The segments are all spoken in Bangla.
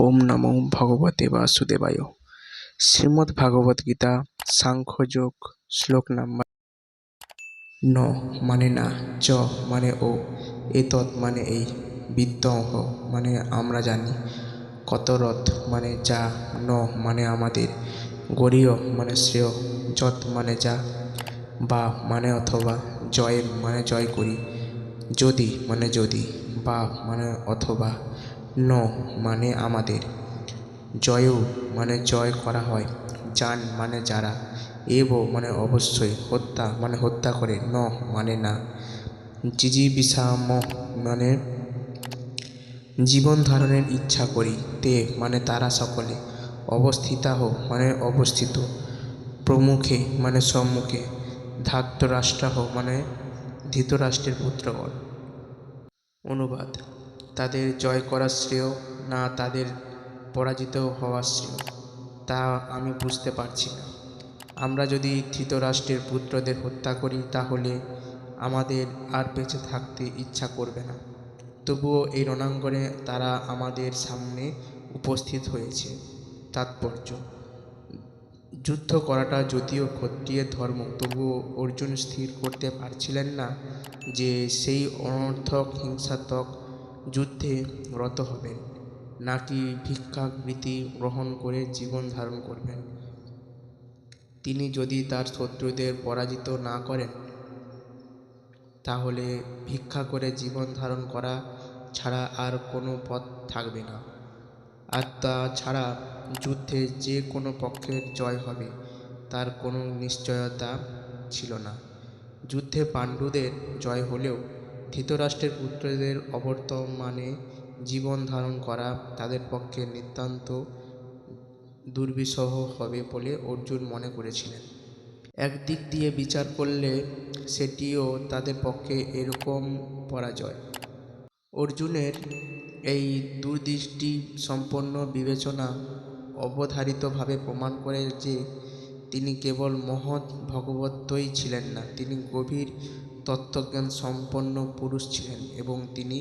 ওম নমো ভগবতে বাসুদেবায়। শ্রীমদ্ ভাগবত গীতা সাংখ্যযোগ শ্লোক নাম্বার ন। মানে না, চ মানে ও এতৎ মানে এই বিদ্যহ মানে আমরা জানি। কতরথ মানে যা, ন মানে আমাদের। গরীয় মানে শ্রেয়, যৎ মানে যা। বা মানে অথবা জয় মানে জয় করি। যদি মানে যদি, বা মানে অথবা ন মানে আমাদের। জয়ও মানে জয় করা হয় যান মানে যারা। এব মানে অবশ্যই, হত্যা মানে হত্যা করে, ন মানে না। জিজিবিষাম মানে জীবন ধারণের ইচ্ছা করি, তে মানে তারা সকলে। অবস্থিতাহ মানে অবস্থিত, প্রমুখে মানে সম্মুখে। ধার্তরাষ্ট্রাহ মানে ধৃতরাষ্ট্রের পুত্রগণ। অনুবাদ। তাদের জয় করা শ্রেয়, না তাদের পরাজিত হওয়া শ্রেয়। তা আমি বুঝতে পারছি না। আমরা যদি ধৃতরাষ্ট্রের পুত্রদের হত্যা করি, তাহলে আমাদের আর বেঁচে থাকতে ইচ্ছা করবে না। তবুও এই রণাঙ্গনে তারা আমাদের সামনে উপস্থিত হয়েছে। তাৎপর্য। যুদ্ধ করাটা যদিও ক্ষত্রিয়ের ধর্ম, তবুও অর্জুন স্থির করতে পারছিলেন না যে সেই অনর্থক হিংসাত্মক যুদ্ধে রত হবেন। নাকি ভিক্ষাবৃত্তি গ্রহণ করে জীবন ধারণ করবেন? তিনি যদি তার শত্রুদের পরাজিত না করেন, তাহলে ভিক্ষা করে জীবন ধারণ করা ছাড়া আর কোনো পথ থাকবে না। আর তাছাড়া যুদ্ধে যে কোনো পক্ষের জয় হবে, তার কোনো নিশ্চয়তা ছিল না। যুদ্ধে পাণ্ডুদের জয় হলেও ধৃতরাষ্ট্রের পুত্রদের অবর্তমানে জীবন ধারণ করা তাদের পক্ষে নিতান্ত দুর্বিষহ হবে বলে অর্জুন মনে করেছিলেন। একদিক দিয়ে বিচার করলে সেটিও তাদের পক্ষে এরকম পরাজয়। অর্জুনের এই দুর্দৃষ্টি সম্পন্ন বিবেচনা অবধারিতভাবে প্রমাণ করে যে তিনি কেবল মহৎ ভগবতই ছিলেন না, তিনি গভীর তত্ত্বজ্ঞান সম্পন্ন পুরুষ ছিলেন এবং তিনি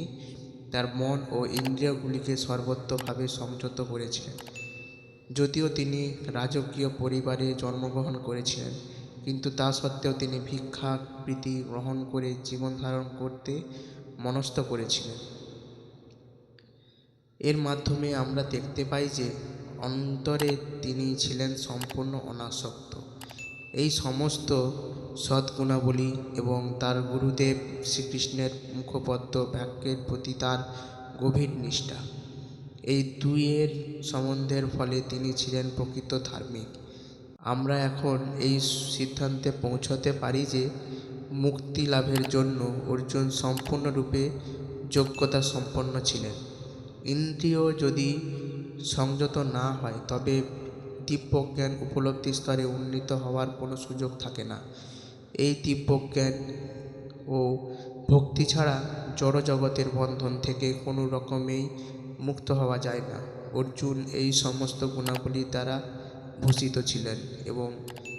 তার মন ও ইন্দ্রিয়গুলিকে সর্বত্রভাবে সংযত করেছিলেন। যদিও তিনি রাজকীয় পরিবারে জন্মগ্রহণ করেছিলেন, কিন্তু তা সত্ত্বেও তিনি ভিক্ষা, প্রীতি গ্রহণ করে জীবন ধারণ করতে মনস্থ করেছিলেন। এর মাধ্যমে আমরা দেখতে পাই যে অন্তরে তিনি ছিলেন সম্পূর্ণ অনাসক্ত। এই সমস্ত সদ্গুণাবলী এবং তার গুরুদেব শ্রীকৃষ্ণের মুখপদ্ম বাক্যের প্রতি তার গভীর নিষ্ঠা। এই দুইয়ের সম্বন্ধের ফলে তিনি ছিলেন প্রকৃত ধার্মিক। আমরা এখন এই সিদ্ধান্তে পৌঁছতে পারি যে মুক্তি লাভের জন্য অর্জুন সম্পূর্ণরূপে যোগ্যতা সম্পন্ন ছিলেন। ইন্দ্রিয় যদি সংযত না হয়, তবে দিব্যজ্ঞান উপলব্ধি স্তরে উন্নীত হওয়ার কোনো সুযোগ থাকে না। এই দিব্যজ্ঞান ও ভক্তি ছাড়া জড় জগতের বন্ধন থেকে কোনো রকমেই মুক্ত হওয়া যায় না। অর্জুন এই সমস্ত গুণাবলী দ্বারা ভূষিত ছিলেন এবং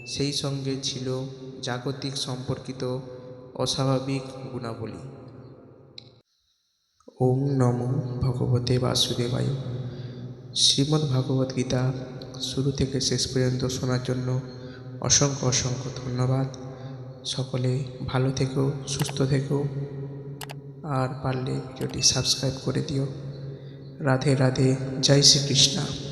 সেই সঙ্গে ছিল জাগতিক সম্পর্কিত অস্বাভাবিক গুণাবলী। ওম নমো ভগবতে বাসুদেবায়। শ্রীমদ্ ভাগবত গীতা শুরু থেকে শেষ পর্যন্ত শোনার জন্য অসংখ্য অসংখ্য ধন্যবাদ। সকলে ভালো থেকো, সুস্থ থেকো। আর পারলে ভিডিওটি সাবস্ক্রাইব করে দিও। রাধে রাধে, জয় শ্রীকৃষ্ণ।